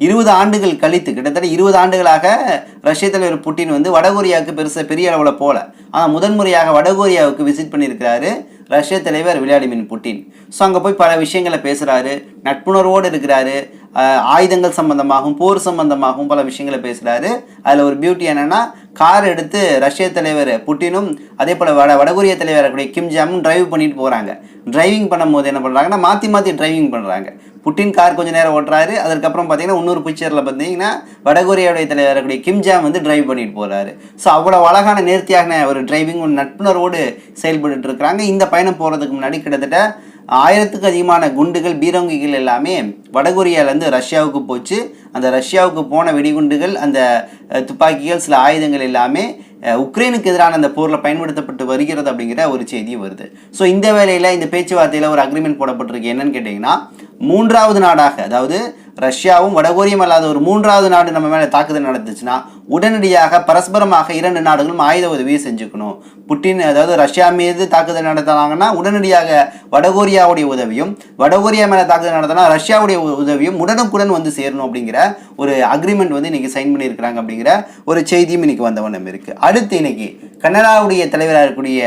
இருபது ஆண்டுகள் கழித்து கிட்டத்தட்ட இருபது ஆண்டுகளாக ரஷ்ய தலைவர் புட்டின் வந்து வடகொரியாவுக்கு பெருசாக பெரிய அளவில் போகல ஆனால் முதன்முறையாக வடகொரியாவுக்கு விசிட் பண்ணியிருக்கிறாரு ரஷ்ய தலைவர் விளாடிமிர் புட்டின். ஸோ அங்கே போய் பல விஷயங்களை பேசுகிறாரு நட்புணர்வோடு இருக்கிறாரு ஆயுதங்கள் சம்பந்தமாகவும் போர் சம்பந்தமாகவும் பல விஷயங்களை பேசுகிறாரு அதில் ஒரு பியூட்டி என்னென்னா கார் எடுத்து ரஷ்ய தலைவர் புட்டினும் அதே போல் வட வடகொரிய தலைவர் இருக்கக்கூடிய கிம் ஜாமும் டிரைவ் பண்ணிட்டு போகிறாங்க டிரைவிங் பண்ணும்போது என்ன பண்ணுறாங்கன்னா மாற்றி மாற்றி டிரைவிங் பண்ணுறாங்க புட்டின் கார் கொஞ்சம் நேரம் ஓட்டுறாரு. அதுக்கப்புறம் பார்த்தீங்கன்னா இன்னொரு பிக்சரில் பார்த்தீங்கன்னா வடகொரியாவுடைய தலைவர் இருக்கக்கூடிய கிம் ஜாம் வந்து டிரைவ் பண்ணிட்டு போகிறாரு ஸோ அவ்வளோ அழகான நேர்த்தியான ஒரு டிரைவிங் ஒரு நட்புணர்வோடு செயல்பட்டு இருக்கிறாங்க இந்த பயணம் போகிறதுக்கு முன்னாடி கிட்டத்தட்ட ஆயிரத்துக்கு அதிகமான குண்டுகள் பீரங்கிகள் எல்லாமே வடகொரியாவிலேருந்து ரஷ்யாவுக்கு போச்சு. அந்த ரஷ்யாவுக்கு போன வெடிகுண்டுகள் அந்த துப்பாக்கிகள் சில ஆயுதங்கள் எல்லாமே உக்ரைனுக்கு எதிரான அந்த போரில் பயன்படுத்தப்பட்டு வருகிறது அப்படிங்கிற ஒரு செய்தி வருது. ஸோ இந்த வேலையில் இந்த பேச்சுவார்த்தையில் ஒரு அக்ரிமெண்ட் போடப்பட்டிருக்கு. என்னன்னு கேட்டிங்கன்னா மூன்றாவது நாடாக அதாவது ரஷ்யாவும் வடகொரியும் அல்லாத ஒரு மூன்றாவது நாடு நம்ம மேலே தாக்குதல் நடந்துச்சுன்னா உடனடியாக பரஸ்பரமாக இரண்டு நாடுகளும் ஆயுத உதவியை செஞ்சுக்கணும். புட்டின் அதாவது ரஷ்யா மீது தாக்குதல் நடத்தினாங்கன்னா உடனடியாக வடகொரியாவுடைய உதவியும் வடகொரியா மேலே தாக்குதல் நடத்தினா ரஷ்யாவுடைய உதவியும் உடனுக்குடன் வந்து சேரணும் அப்படிங்கிற ஒரு அக்ரிமெண்ட் வந்து இன்றைக்கி சைன் பண்ணியிருக்கிறாங்க அப்படிங்கிற ஒரு செய்தியும் இன்னைக்கு வந்த வண்ணம் இருக்கு. அடுத்து இன்னைக்கு கனடாவுடைய தலைவராக இருக்கக்கூடிய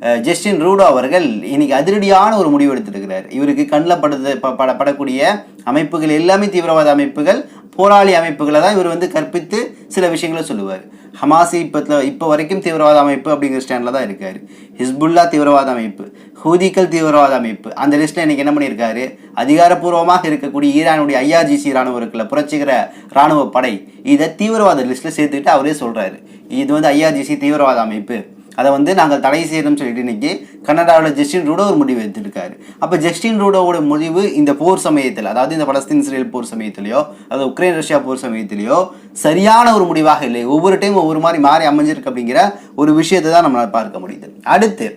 ஜஸ்டின் ரூடோ அவர்கள் இன்னைக்கு அதிரடியான ஒரு முடிவு எடுத்திருக்கிறார். இவருக்கு கண்ணில் படுத்து ப- பட படக்கூடிய அமைப்புகள் எல்லாமே தீவிரவாத அமைப்புகள் போராளி அமைப்புகளை தான் இவர் வந்து கற்பித்து சில விஷயங்களை சொல்லுவார். ஹமாசி இப்போ இப்போ வரைக்கும் தீவிரவாத அமைப்பு அப்படிங்கிற ஸ்டாண்டில் தான் இருக்கார். ஹிஸ்புல்லா தீவிரவாத அமைப்பு ஹூதிக்கல் தீவிரவாத அமைப்பு அந்த லிஸ்ட்டில் இன்னைக்கு என்ன பண்ணியிருக்காரு? அதிகாரப்பூர்வமாக இருக்கக்கூடிய ஈரானுடைய ஐஆர்ஜிசி ராணுவம் இருக்குல்ல புரட்சிகர இராணுவ படை இதை தீவிரவாத லிஸ்ட்டில் சேர்த்துக்கிட்டு அவரே சொல்கிறாரு இது வந்து ஐஆர்ஜிசி தீவிரவாத அமைப்பு. அதை வந்து நாங்கள் தடை செய்யணும்னு சொல்லிட்டு இன்னைக்கு கனடாவில் ஜஸ்டின் ரூடோ ஒரு முடிவு எடுத்திருக்காரு. அப்போ ஜஸ்டின் ரூடோவோட முடிவு இந்த போர் சமயத்தில் அதாவது இந்த பலஸ்தீன் இஸ்ரேல் போர் சமயத்திலையோ அதாவது உக்ரைன் ரஷ்யா போர் சமயத்திலையோ சரியான ஒரு முடிவாக இல்லை. ஒவ்வொரு டைம் ஒவ்வொரு மாதிரி மாறி அமைஞ்சிருக்கு அப்படிங்கிற ஒரு விஷயத்தை தான் நம்மளால் பார்க்க முடியுது. அடுத்து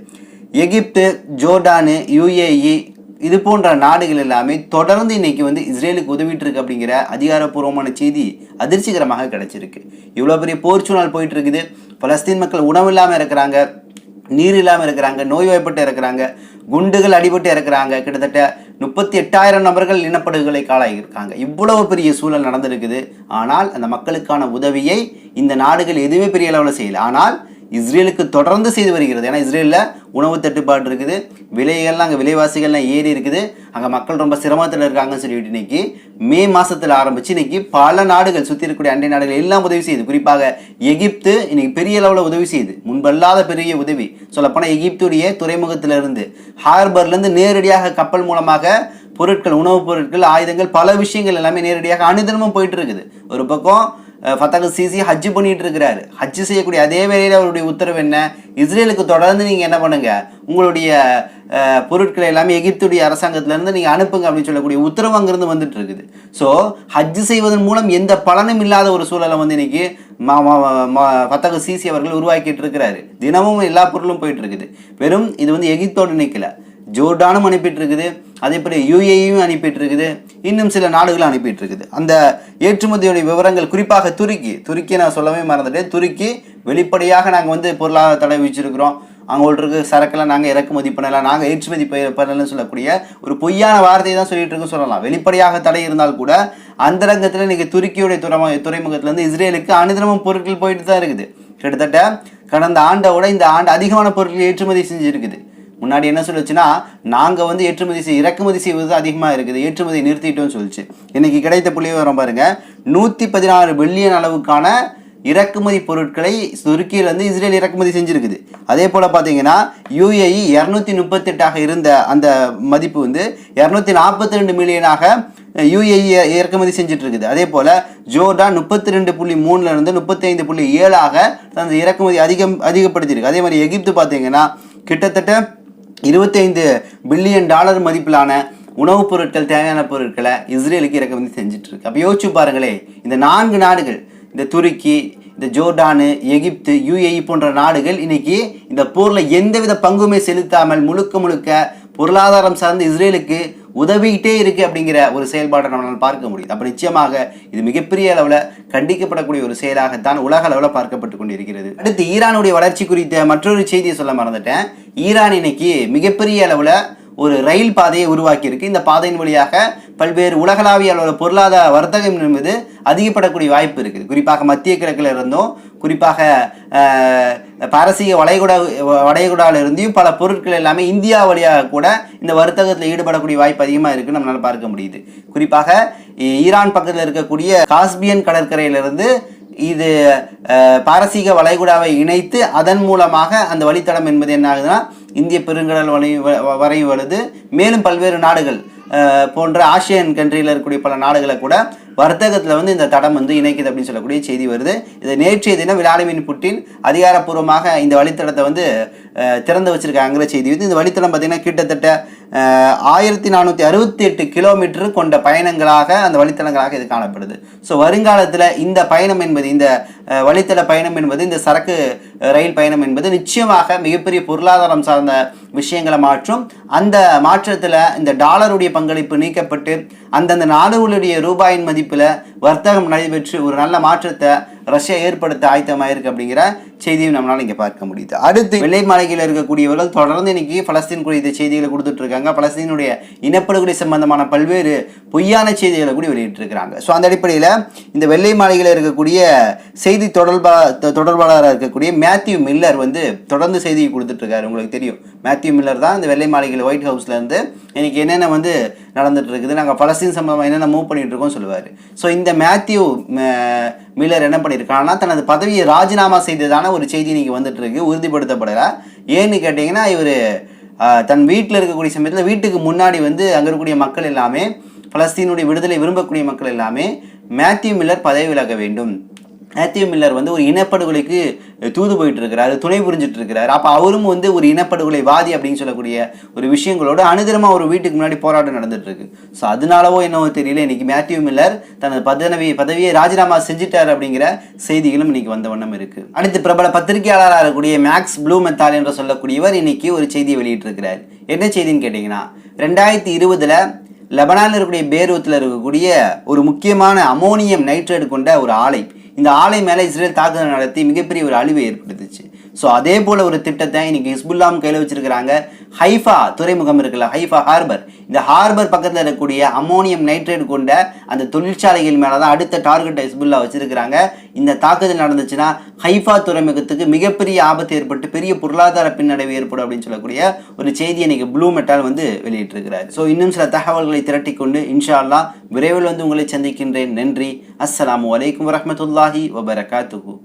எகிப்து ஜோர்டானு யுஏஇ இது போன்ற நாடுகள் எல்லாமே தொடர்ந்து இன்னைக்கு வந்து இஸ்ரேலுக்கு உதவிட்டு இருக்கு அப்படிங்கிற அதிகாரப்பூர்வமான செய்தி அதிர்ச்சிகரமாக கிடைச்சிருக்கு. இவ்வளோ பெரிய போர் சூழல் போயிட்டு இருக்குது பலஸ்தீன் மக்கள் உணவு இல்லாமல் இருக்கிறாங்க நீர் இல்லாமல் இருக்கிறாங்க நோய்வாய்ப்பட்டு இருக்கிறாங்க குண்டுகள் அடிபட்டு இருக்கிறாங்க. கிட்டத்தட்ட முப்பத்தி எட்டாயிரம் நபர்கள் இனப்படுகொலை காலாகியிருக்காங்க இவ்வளவு பெரிய சூழல் நடந்திருக்குது. ஆனால் அந்த மக்களுக்கான உதவியை இந்த நாடுகள் எதுவுமே பெரிய அளவில் செய்யல. ஆனால் இஸ்ரேலுக்கு தொடர்ந்து செய்து வருகிறது. ஏன்னா இஸ்ரேலில் உணவு தட்டுப்பாடு இருக்குது. விலைகள்லாம் அங்கே விலைவாசிகள்லாம் ஏறி இருக்குது. அங்கே மக்கள் ரொம்ப சிரமத்தில் இருக்காங்கன்னு சொல்லிட்டு இன்னைக்கு மே மாதத்தில் ஆரம்பிச்சு இன்னைக்கு பல நாடுகள் சுற்றி இருக்கக்கூடிய அண்டை நாடுகள் எல்லாம் உதவி செய்யுது. குறிப்பாக எகிப்து இன்னைக்கு பெரிய அளவில் உதவி செய்யுது. முன்பல்லாத பெரிய உதவி. சொல்லப்போனால் எகிப்துடைய துறைமுகத்திலிருந்து ஹார்பர்லேருந்து நேரடியாக கப்பல் மூலமாக பொருட்கள் உணவுப் பொருட்கள் ஆயுதங்கள் பல விஷயங்கள் எல்லாமே நேரடியாக அனுதினமும் போயிட்டு இருக்குது. ஒரு பக்கம் அஹ், சிசி ஹஜ் பண்ணிட்டு இருக்கிறாரு ஹஜ் செய்யக்கூடிய அதே வேளையில் அவருடைய உத்தரவு என்ன? இஸ்ரேலுக்கு தொடர்ந்து நீங்கள் என்ன பண்ணுங்க? உங்களுடைய பொருட்களை எல்லாமே எகிப்துடைய அரசாங்கத்திலேருந்து நீங்கள் அனுப்புங்க அப்படின்னு சொல்லக்கூடிய உத்தரவு அங்கிருந்து வந்துட்டு இருக்குது ஸோ ஹஜ் செய்வதன் மூலம் எந்த பலனும் இல்லாத ஒரு சூழலை வந்து இன்னைக்கு ஃபத்தகு சிசி அவர்கள் உருவாக்கிட்டு இருக்கிறாரு தினமும் எல்லா பொருளும் போயிட்டு இருக்குது வெறும் இது வந்து எகிப்தோடு நிற்கல ஜோர்டானும் அனுப்பிட்டு இருக்குது அதே போல யூஏயும் அனுப்பிட்டு இருக்குது இன்னும் சில நாடுகளும் அனுப்பிட்டு இருக்குது அந்த ஏற்றுமதியுடைய விவரங்கள் குறிப்பாக துருக்கி துருக்கி நான் சொல்லவே மறந்துட்டேன். துருக்கி வெளிப்படையாக நாங்கள் வந்து பொருளாதார தடை வச்சிருக்கிறோம் அவங்கள்ட்ட இருக்க சரக்கெல்லாம் நாங்கள் இறக்குமதி பண்ணலாம் நாங்கள் ஏற்றுமதி பண்ணலன்னு சொல்லக்கூடிய ஒரு பொய்யான வார்த்தையை தான் சொல்லிட்டு இருக்கு சொல்லலாம். வெளிப்படையாக தடை இருந்தால் கூட அந்தரங்கத்தில் இன்றைக்கி துருக்கியுடைய துறைமு துறைமுகத்துலேருந்து இஸ்ரேலுக்கு அனுதினமும் பொருட்கள் போயிட்டு தான் இருக்குது. கிட்டத்தட்ட கடந்த ஆண்டை விட இந்த ஆண்டு அதிகமான பொருட்கள் ஏற்றுமதி செஞ்சுருக்குது. முன்னாடி என்ன சொல்லுச்சுன்னா நாங்கள் வந்து ஏற்றுமதி செய் இறக்குமதி செய்வது அதிகமாக இருக்குது ஏற்றுமதி நிறுத்திட்டோம்னு சொல்லிச்சு. இன்றைக்கி கிடைத்த புள்ளி விவரம் நூற்றி பதினாறு பில்லியன் அளவுக்கான இறக்குமதி பொருட்களை துருக்கியிலேருந்து இஸ்ரேல் இறக்குமதி செஞ்சுருக்குது. அதே போல் பார்த்தீங்கன்னா யூஏஇ இரநூத்தி முப்பத்தெட்டாக இருந்த அந்த மதிப்பு வந்து இரநூத்தி நாற்பத்தி ரெண்டு மில்லியனாக யூஏஇ இறக்குமதி செஞ்சுட்டு இருக்குது அதே போல் ஜோர்டான் முப்பத்தி ரெண்டு புள்ளி மூணுலேருந்து இருந்து புள்ளி ஏழாக தனது இறக்குமதி அதிகம் அதிகப்படுத்தியிருக்கு. அதே மாதிரி எகிப்து பார்த்தீங்கன்னா கிட்டத்தட்ட இருபத்தைந்து பில்லியன் டாலர் மதிப்பிலான உணவுப் பொருட்கள் தேவையான பொருட்களை இஸ்ரேலுக்கு இறக்குமதி செஞ்சுட்டு இருக்கு அப்போ யோசிச்சு பாருங்களே இந்த நான்கு நாடுகள் இந்த துருக்கி இந்த ஜோர்டானு எகிப்து யுஏஇ போன்ற நாடுகள் இன்னைக்கு இந்த போரில் எந்தவித பங்குமே செலுத்தாமல் முழுக்க முழுக்க பொருளாதாரம் சார்ந்து இஸ்ரேலுக்கு உதவிக்கிட்டே இருக்குது அப்படிங்கிற ஒரு செயல்பாட்டை நம்மளால் பார்க்க முடியுது. அப்போ நிச்சயமாக இது மிகப்பெரிய அளவில் கண்டிக்கப்படக்கூடிய ஒரு செயலாகத்தான் உலக அளவில் பார்க்கப்பட்டு கொண்டிருக்கிறது. அடுத்து ஈரானுடைய வளர்ச்சி குறித்த மற்றொரு செய்தியை சொல்ல மறந்துட்டேன். ஈரான் இன்னைக்கு மிகப்பெரிய அளவில் ஒரு ரயில் பாதையை உருவாக்கியிருக்கு. இந்த பாதையின் வழியாக பல்வேறு உலகளாவிய அளவில் பொருளாதார வர்த்தகம் என்பது அதிகப்படக்கூடிய வாய்ப்பு இருக்குது. குறிப்பாக மத்திய கிழக்கில் இருந்தும் குறிப்பாக பாரசீக வளைகுடா வளைகுடாவில் இருந்தும் பல பொருட்கள் எல்லாமே இந்தியா வழியாக கூட இந்த வர்த்தகத்தில் ஈடுபடக்கூடிய வாய்ப்பு அதிகமாக இருக்குன்னு நம்மளால் பார்க்க முடியுது. குறிப்பாக ஈரான் பக்கத்தில் இருக்கக்கூடிய காஸ்பியன் கடற்கரையிலிருந்து இது அஹ், பாரசீக வளைகுடாவை இணைத்து அதன் மூலமாக அந்த வழித்தடம் என்பது என்ன ஆகுதுன்னா இந்திய பெருங்கடல் வரை வ- வரை வருது மேலும் பல்வேறு நாடுகள் போன்ற ஆசியன் கண்ட்ரியில் இருக்கக்கூடிய பல நாடுகளை கூட வர்த்தகத்தில் வந்து இந்த தடம் வந்து இணைக்குது அப்படின்னு சொல்லக்கூடிய செய்தி வருது. இது நேற்றைய தினம் விளாடிமிர் புட்டின் அதிகாரப்பூர்வமாக இந்த வழித்தடத்தை வந்து திறந்து வச்சிருக்காங்கிற செய்தி வந்து இந்த வழித்தடம் பார்த்தீங்கன்னா கிட்டத்தட்ட ஆயிரத்தி நானூற்றி அறுபத்தி எட்டு கிலோமீட்டர் கொண்ட பயணங்களாக அந்த வழித்தடங்களாக இது காணப்படுது. ஸோ வருங்காலத்தில் இந்த பயணம் என்பது இந்த வழித்தட பயணம் என்பது இந்த சரக்கு ரயில் பயணம் என்பது நிச்சயமாக மிகப்பெரிய பொருளாதாரம் சார்ந்த விஷயங்களை மாற்றும். அந்த மாற்றத்தில் இந்த டாலருடைய பங்களிப்பு நீக்கப்பட்டு அந்தந்த நாடுகளுடைய ரூபாயின் மதிப்பில் வர்த்தகம் நடைபெற்று ஒரு நல்ல மாற்றத்தை ரஷ்யா ஏற்படுத்த ஆயத்தமாயிருக்கு அப்படிங்கிற செய்தியும் நம்மளால இங்கே பார்க்க முடியுது. அடுத்து வெள்ளை மாளிகையில் இருக்கக்கூடியவர்கள் தொடர்ந்து இன்னைக்கு பலஸ்தீன் குறித்த செய்திகளை கொடுத்துட்டு இருக்காங்க. பலஸ்தீனுடைய இனப்படுகொலை சம்பந்தமான பல்வேறு பொய்யான செய்திகளை கூட வெளியிட்டு இருக்காங்க ஸோ அந்த அடிப்படையில் இந்த வெள்ளை மாளிகையில் இருக்கக்கூடிய செய்தி தொடர்பா தொடர்பாளராக இருக்கக்கூடிய மேத்யூ மில்லர் வந்து தொடர்ந்து செய்தியை கொடுத்துட்டு இருக்காரு. உங்களுக்கு தெரியும். மேத்யூ மில்லர் தான் இந்த வெள்ளை மாளிகையில் ஒயிட் ஹவுஸ்ல இருந்து இன்னைக்கு என்னென்ன வந்து நடந்துட்டு இருக்குது நாங்கள் பலஸ்தீன் சம்பந்தமாக என்னென்ன மூவ் பண்ணிட்டு இருக்கோம் சொல்லுவார். ஸோ இந்த மேத்யூ மில்லர் என்ன பண்ணியிருக்காங்கன்னா தனது பதவியை ராஜினாமா செய்ததான ஒரு செய்தி இன்னைக்கு வந்துட்டு இருக்கு உறுதிப்படுத்தப்படல. ஏன்னு கேட்டிங்கன்னா இவர் தன் வீட்டில் இருக்கக்கூடிய சமயத்தில் வீட்டுக்கு முன்னாடி வந்து அங்கே இருக்கக்கூடிய மக்கள் எல்லாமே பலஸ்தீனுடைய விடுதலை விரும்பக்கூடிய மக்கள் எல்லாமே மேத்யூ மில்லர் பதவி விலக வேண்டும். மேத்யூ மில்லர் வந்து ஒரு இனப்படுகொலைக்கு தூது போயிட்டு இருக்கிறாரு துணை புரிஞ்சிட்டு இருக்கிறாரு அப்போ அவரும் வந்து ஒரு இனப்படுகொலை வாதி அப்படின்னு சொல்லக்கூடிய ஒரு விஷயங்களோட அனுதினமாக ஒரு வீட்டுக்கு முன்னாடி போராட்டம் நடந்துட்டு இருக்கு ஸோ அதனாலவோ என்னவோ தெரியல இன்னைக்கு மேத்யூ மில்லர் தனது பதவி பதவியை ராஜினாமா செஞ்சுட்டார் அப்படிங்கிற செய்திகளும் இன்னைக்கு வந்த வண்ணம் இருக்கு. அடுத்து பிரபல பத்திரிகையாளராக இருக்கக்கூடிய மேக்ஸ் ப்ளூ மெத்தால் என்று சொல்லக்கூடியவர் இன்னைக்கு ஒரு செய்தியை வெளியிட்டிருக்கிறார். என்ன செய்தின்னு கேட்டிங்கன்னா ரெண்டாயிரத்தி இருபதுல லெபனானில் இருக்கக்கூடிய பேரூத்தில் இருக்கக்கூடிய ஒரு முக்கியமான அமோனியம் நைட்ரேட் கொண்ட ஒரு ஆலை இந்த ஆலை மேலே இஸ்ரேல் தாக்குதல் நடத்தி மிகப்பெரிய ஒரு அழிவை ஏற்படுத்துச்சு. ஸோ அதே போல் ஒரு திட்டத்தை இன்னைக்கு ஹிஸ்புல்லாம் கையில் வச்சிருக்கிறாங்க. ஹைஃபா துறைமுகம் இருக்குல்ல ஹைஃபா ஹார்பர். இந்த ஹார்பர் பக்கத்தில் இருக்கக்கூடிய அமோனியம் நைட்ரேட் கொண்ட அந்த தொழிற்சாலைகள் மேலே தான் அடுத்த டார்கெட்டை ஹிஸ்புல்லா வச்சிருக்கிறாங்க. இந்த தாக்குதல் நடந்துச்சுன்னா ஹைஃபா துறைமுகத்துக்கு மிகப்பெரிய ஆபத்து ஏற்பட்டு பெரிய பொருளாதார பின்னடைவு ஏற்படும் அப்படின்னு சொல்லக்கூடிய ஒரு செய்தி இன்னைக்கு ப்ளூ மெட்டால் வந்து வெளியிட்டிருக்கிறார். ஸோ இன்னும் சில தகவல்களை திரட்டிக்கொண்டு இன்ஷா அல்லாஹ் விரைவில் வந்து உங்களை சந்திக்கின்றேன். நன்றி. அஸ்லாம் வலைக்கம் வரமத்துல்லாஹி வபரகாத்துகு